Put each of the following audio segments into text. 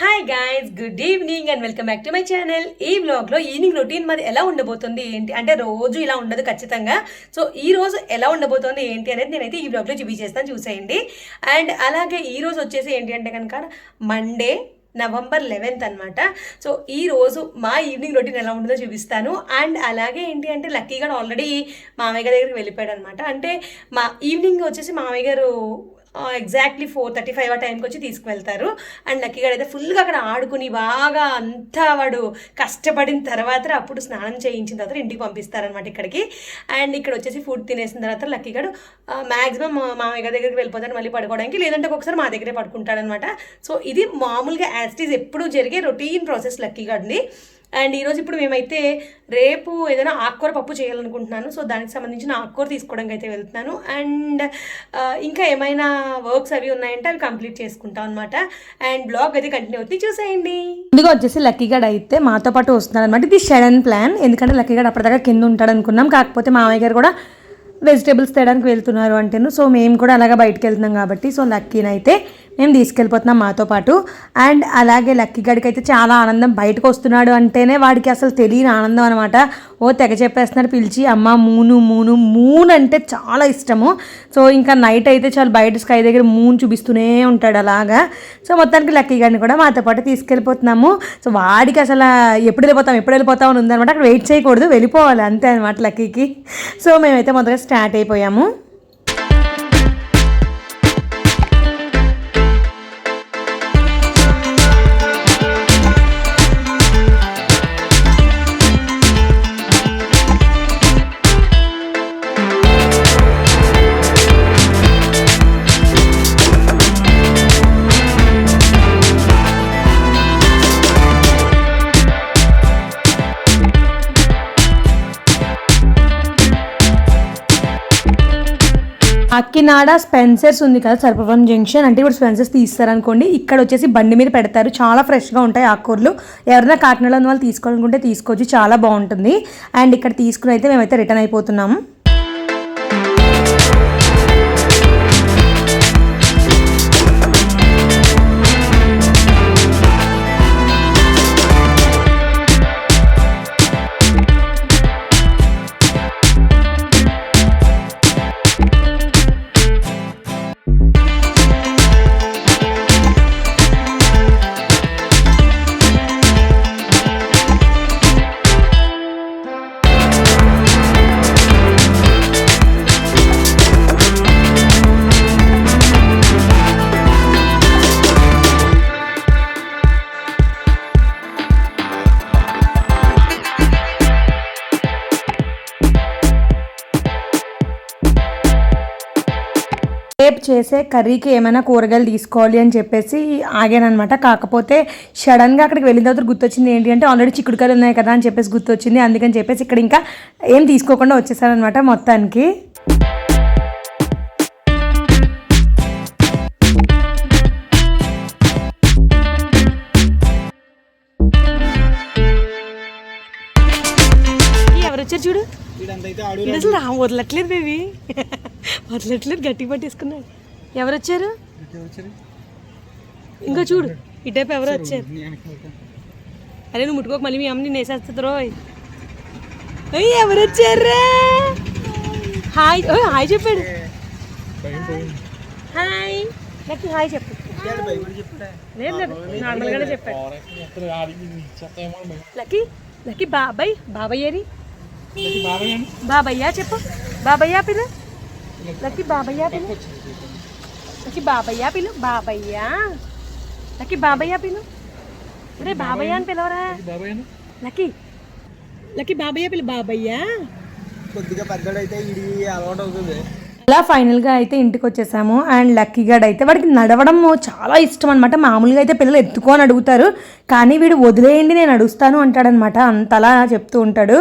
Hi guys good evening and welcome back to my channel ఈ బ్లాగ్లో evening routine మాది ఎలా ఉండబోతుంది ఏంటి? అంటే రోజు ఇలా ఉండదు ఖచ్చితంగా. సో ఈ రోజు ఎలా ఉండబోతుంది ఏంటి అనేది నేనైతే ఈ బ్లాగ్లో చూపించేస్తాను చూసేయండి. అండ్ అలాగే ఈ రోజు వచ్చేసి ఏంటి అంటే కనుక మండే నవంబర్ లెవెన్త్ అనమాట సో ఈ రోజు మా ఈవినింగ్ రొటీన్ ఎలా ఉంటుందో చూపిస్తాను. అండ్ అలాగే ఏంటి అంటే లక్కీ గారు ఆల్రెడీ మామయ్య గారి దగ్గరికి వెళ్ళిపోయాడు అనమాట అంటే మా ఈవినింగ్ వచ్చేసి మామయ్య గారు ఎగ్జాక్ట్లీ ఫోర్ థర్టీ ఫైవ్ ఆ టైంకి వచ్చి తీసుకువెళ్తారు. అండ్ లక్కీ అయితే ఫుల్గా అక్కడ ఆడుకుని బాగా అంతా వాడు కష్టపడిన తర్వాత అప్పుడు స్నానం చేయించిన తర్వాత ఇంటికి పంపిస్తారనమాట ఇక్కడికి. అండ్ ఇక్కడ వచ్చేసి ఫుడ్ తినేసిన తర్వాత లక్కీ గారు మ్యాక్సిమం మామయ్య దగ్గరికి వెళ్ళిపోతాడు మళ్ళీ పడుకోవడానికి. లేదంటే ఒకసారి మా దగ్గరే పడుకుంటాడనమాట సో ఇది మామూలుగా యాస్టీస్ ఎప్పుడు జరిగే రొటీన్ ప్రాసెస్ లక్కీగాడిని అండ్ ఈరోజు ఇప్పుడు మేమైతే రేపు ఏదైనా ఆకుకూర పప్పు చేయాలనుకుంటున్నాను. సో దానికి సంబంధించిన ఆకుకూర తీసుకోవడానికి అయితే వెళ్తున్నాను. అండ్ ఇంకా ఏమైనా వర్క్స్ అవి ఉన్నాయంటే అవి కంప్లీట్ చేసుకుంటాం అనమాట అండ్ బ్లాగ్ అయితే కంటిన్యూ అవుతుంది. చూసేయండి. ముందుగా వచ్చేసి లక్కీ గడ్ అయితే మాతో పాటు వస్తున్నారు అనమాట ఇది షడన్ ప్లాన్. ఎందుకంటే లక్కీ గడ్ అప్పటిదాకా కింద ఉంటాడు అనుకున్నాం కాకపోతే మామయ్య గారు కూడా వెజిటేబుల్స్ తేడానికి వెళ్తున్నారు అంటేను. సో మేము కూడా అలాగా బయటకు వెళ్తున్నాం కాబట్టి. సో లక్కీని అయితే మేము తీసుకెళ్ళిపోతున్నాం మాతో పాటు. అండ్ అలాగే లక్కీ గడికి అయితే చాలా ఆనందం బయటకు వస్తున్నాడు అంటేనే వాడికి అసలు తెలియని ఆనందం అనమాట ఓ తెగ చెప్పేస్తున్నాడు పిలిచి అమ్మ మూను మూను మూన్ అంటే చాలా ఇష్టము. సో ఇంకా నైట్ అయితే చాలా బయట స్కై దగ్గర మూన్ చూపిస్తూనే ఉంటాడు అలాగా. సో మొత్తానికి లక్కీ గారిని కూడా మాతో పాటు తీసుకెళ్ళిపోతున్నాము. సో వాడికి అసలు ఎప్పుడు వెళ్ళిపోతాం ఎప్పుడు వెళ్ళిపోతాం అని ఉందనమాట అక్కడ వెయిట్ చేయకూడదు వెళ్ళిపోవాలి అంతే అనమాట లక్కీకి. సో మేమైతే మొదట స్టార్ట్ అయిపోయాము. అక్కినాడ స్పెన్సర్స్ ఉంది కదా సర్పవరం జంక్షన్ అంటే ఇప్పుడు స్పెన్సర్స్ తీస్తారనుకోండి ఇక్కడ వచ్చేసి బండి మీద పెడతారు. చాలా ఫ్రెష్గా ఉంటాయి ఆకుకూరలు ఎవరైనా కాకినాడలో ఉన్న వాళ్ళు తీసుకోవాలనుకుంటే తీసుకోవచ్చు. చాలా బాగుంటుంది. అండ్ ఇక్కడ తీసుకుని అయితే మేమైతే రిటర్న్ అయిపోతున్నాము రేపు చేసే కర్రీకి ఏమైనా కూరగాయలు తీసుకోవాలి అని చెప్పేసి ఆగానమాట కాకపోతే సడన్గా అక్కడికి వెళ్ళిన తర్వాత గుర్తొచ్చింది ఏంటి అంటే ఆల్రెడీ చిక్కుడుకాయలు ఉన్నాయి కదా అని చెప్పేసి గుర్తొచ్చింది. అందుకని చెప్పేసి ఇక్కడ ఇంకా ఏం తీసుకోకుండా వచ్చేసానమాట మొత్తానికి. ఎవరు వచ్చారు చూడు? అసలు రా- వదలట్లేదు బేబీ. వదలట్లేదు గట్టి పట్టేసుకున్నాడు. ఎవరు వచ్చారు ఇంకో చూడు ఇటైపు ఎవరు వచ్చారు. అరే నువ్వు ముట్టుకోక మళ్ళీ మీ అమ్మ నేను వేసేస్తుంది రోయ్. ఏయ్, ఎవరు వచ్చారా హాయ్ ఓయ్ హాయ్ చెప్పాడు. హాయ్. నాకు హాయ్ చెప్పు. లేదు లేదు నార్మల్గానే చెప్పాడు. లక్కీ లక్కీ బాబాయ్ బాబాయ్ ఏరి బాబయ్యా చెప్పు. బాబయ్యా పిలు లక్కీ బాబయ్యా పిలు. లక్కీ బాబయ్యా పిలు. బాబయ్యా. లక్కీ బాబయ్యా పిలు. రే బాబయ్య అని పిలవరా? Lucky Lucky. బాబయ్య పిలు బాబయ్యా. కొద్దిగా పెద్దడైతే ఇది అలవాటు అవుతుంది. అలా ఫైనల్గా అయితే ఇంటికి వచ్చేసాము అండ్ లక్కీ గడ్ అయితే వాడికి నడవడం చాలా ఇష్టం అనమాట మామూలుగా అయితే పిల్లలు ఎత్తుకొని అడుగుతారు. కానీ వీడు వదిలేయండి నేను నడుస్తాను అంటాడనమాట అంతలా చెప్తూ ఉంటాడు.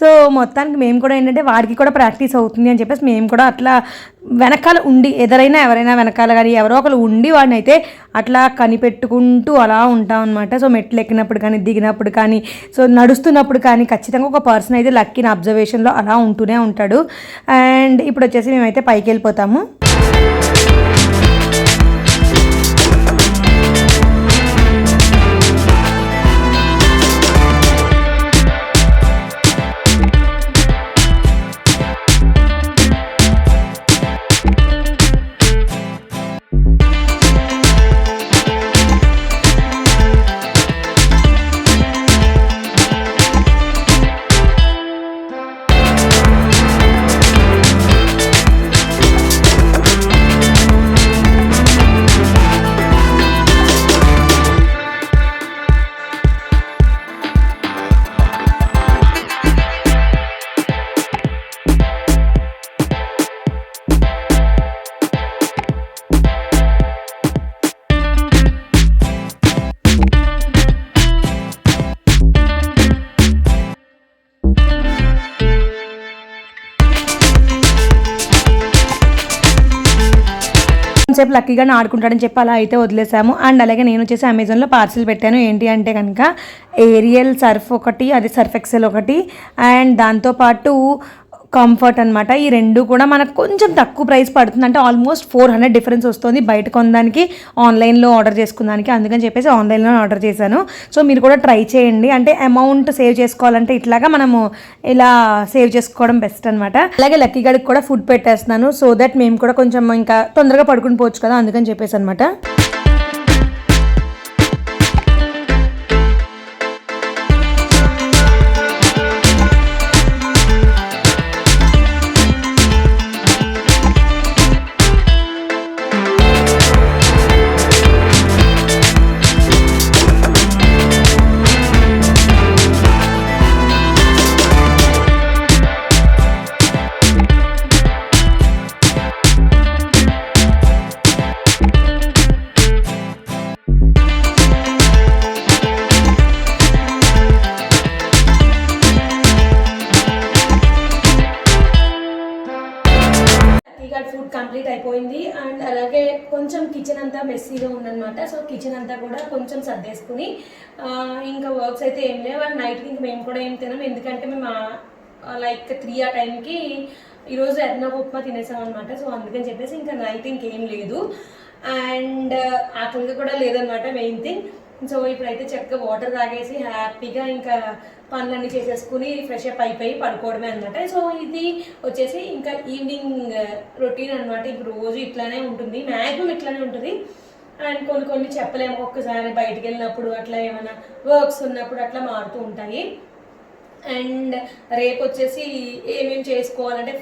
సో మొత్తానికి మేము కూడా ఏంటంటే వాడికి కూడా ప్రాక్టీస్ అవుతుంది అని చెప్పేసి మేము కూడా అట్లా వెనకాల ఉండి ఎదరైనా ఎవరైనా వెనకాల కానీ ఎవరో ఒకరు ఉండి వాడిని అయితే అట్లా కనిపెట్టుకుంటూ అలా ఉంటాం అనమాట సో మెట్లు ఎక్కినప్పుడు కానీ దిగినప్పుడు కానీ సో నడుస్తున్నప్పుడు కానీ ఖచ్చితంగా ఒక పర్సన్ అయితే లక్కిన అబ్జర్వేషన్లో అలా ఉంటూనే ఉంటాడు. అండ్ ఇప్పుడు వచ్చేసి మేమైతే పైకి వెళ్ళిపోతాము. కొంచెంసేపు లక్కీగానే ఆడుకుంటాడని చెప్పి అలా అయితే వదిలేసాము. అండ్ అలాగే నేను వచ్చేసి అమెజాన్లో పార్సిల్ పెట్టాను. ఏంటి అంటే కనుక ఏరియల్ సర్ఫ్ ఒకటి అది సర్ఫ్ ఎక్సెల్ ఒకటి. అండ్ దాంతోపాటు కంఫర్ట్ అనమాట ఈ రెండు కూడా మనకు కొంచెం తక్కువ ప్రైస్ పడుతుంది. అంటే ఆల్మోస్ట్ ఫోర్ హండ్రెడ్ డిఫరెన్స్ వస్తుంది బయట కొనడానికి ఆన్లైన్లో ఆర్డర్ చేసుకున్నానికి. అందుకని చెప్పేసి ఆన్లైన్లో ఆర్డర్ చేశాను. సో మీరు కూడా ట్రై చేయండి. అంటే అమౌంట్ సేవ్ చేసుకోవాలంటే ఇట్లాగా మనము ఇలా సేవ్ చేసుకోవడం బెస్ట్ అనమాట అలాగే లక్కీ గడికి కూడా ఫుడ్ పెట్టేస్తున్నాను. సో దట్ మేము కూడా కొంచెం ఇంకా తొందరగా పడుకుని పోవచ్చు కదా అందుకని చెప్పేసి అనమాట గార్డ్ ఫుడ్ కంప్లీట్ అయిపోయింది. అండ్ అలాగే కొంచెం కిచెన్ అంతా మెస్సీగా ఉందన్నమాట. సో కిచెన్ అంతా కూడా కొంచెం సర్దేసుకుని ఇంకా వర్క్స్ అయితే ఏం లేవు. అండ్ నైట్కి ఇంక మేము కూడా ఏం తినాం ఎందుకంటే మేము లైక్ త్రీ ఆ టైంకి ఈరోజు ఎర్నా ఉప్మా తినేసాం అనమాట సో అందుకని చెప్పేసి ఇంకా నైట్ ఇంకేం లేదు. అండ్ ఆకలిగా కూడా లేదనమాట మెయిన్ థింగ్ సో ఇప్పుడైతే చక్కగా వాటర్ తాగేసి హ్యాపీగా ఇంకా పనులన్నీ చేసేసుకుని ఫ్రెష్ అప్ అయిపోయి పడుకోవడమే అనమాట సో ఇది వచ్చేసి ఇంకా ఈవినింగ్ రొటీన్ అనమాట ఇంక రోజు ఇట్లానే ఉంటుంది. మ్యాక్సిమం ఇట్లానే ఉంటుంది. అండ్ కొన్ని కొన్ని చెప్పలేము. ఒక్కసారి బయటికి వెళ్ళినప్పుడు అట్లా ఏమైనా వర్క్స్ ఉన్నప్పుడు అట్లా మారుతూ ఉంటాయి. అండ్ రేపు వచ్చేసి ఏమేమి చేసుకోవాలంటే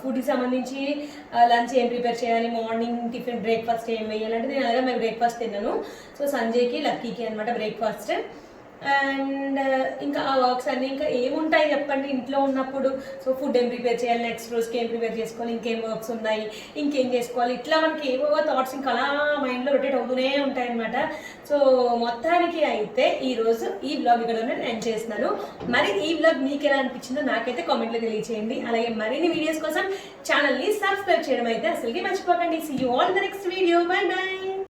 ఫుడ్కి సంబంధించి లంచ్ ఏం ప్రిపేర్ చేయాలి మార్నింగ్ టిఫిన్ బ్రేక్ఫాస్ట్ ఏం వేయాలంటే నేను అలాగే మేము బ్రేక్ఫాస్ట్ తిన్నాను సో సంజయ్కి లక్కీకి అనమాట బ్రేక్ఫాస్ట్ అండ్ ఇంకా ఆ వర్క్స్ అన్నీ ఇంకా ఏముంటాయి చెప్పండి ఇంట్లో ఉన్నప్పుడు. సో ఫుడ్ ఏం ప్రిపేర్ చేయాలి? నెక్స్ట్ రోజుకి ఏం ప్రిపేర్ చేసుకోవాలి? ఇంకేం వర్క్స్ ఉన్నాయి? ఇంకేం చేసుకోవాలి? ఇట్లా మనకి ఏవో థాట్స్ ఇంకా అలా మైండ్లో రొటేట్ అవుతూనే ఉంటాయి అనమాట సో మొత్తానికి అయితే ఈ రోజు ఈ బ్లాగ్ ఇక్కడ నేను ఎండ్ చేస్తున్నాను. మరి ఈ బ్లాగ్ మీకు ఎలా అనిపించిందో నాకైతే కామెంట్లో తెలియచేయండి. అలాగే మరిన్ని వీడియోస్ కోసం ఛానల్ని సబ్స్క్రైబ్ చేయడం అయితే అసలుకి మర్చిపోకండి. See you all the next video bye bye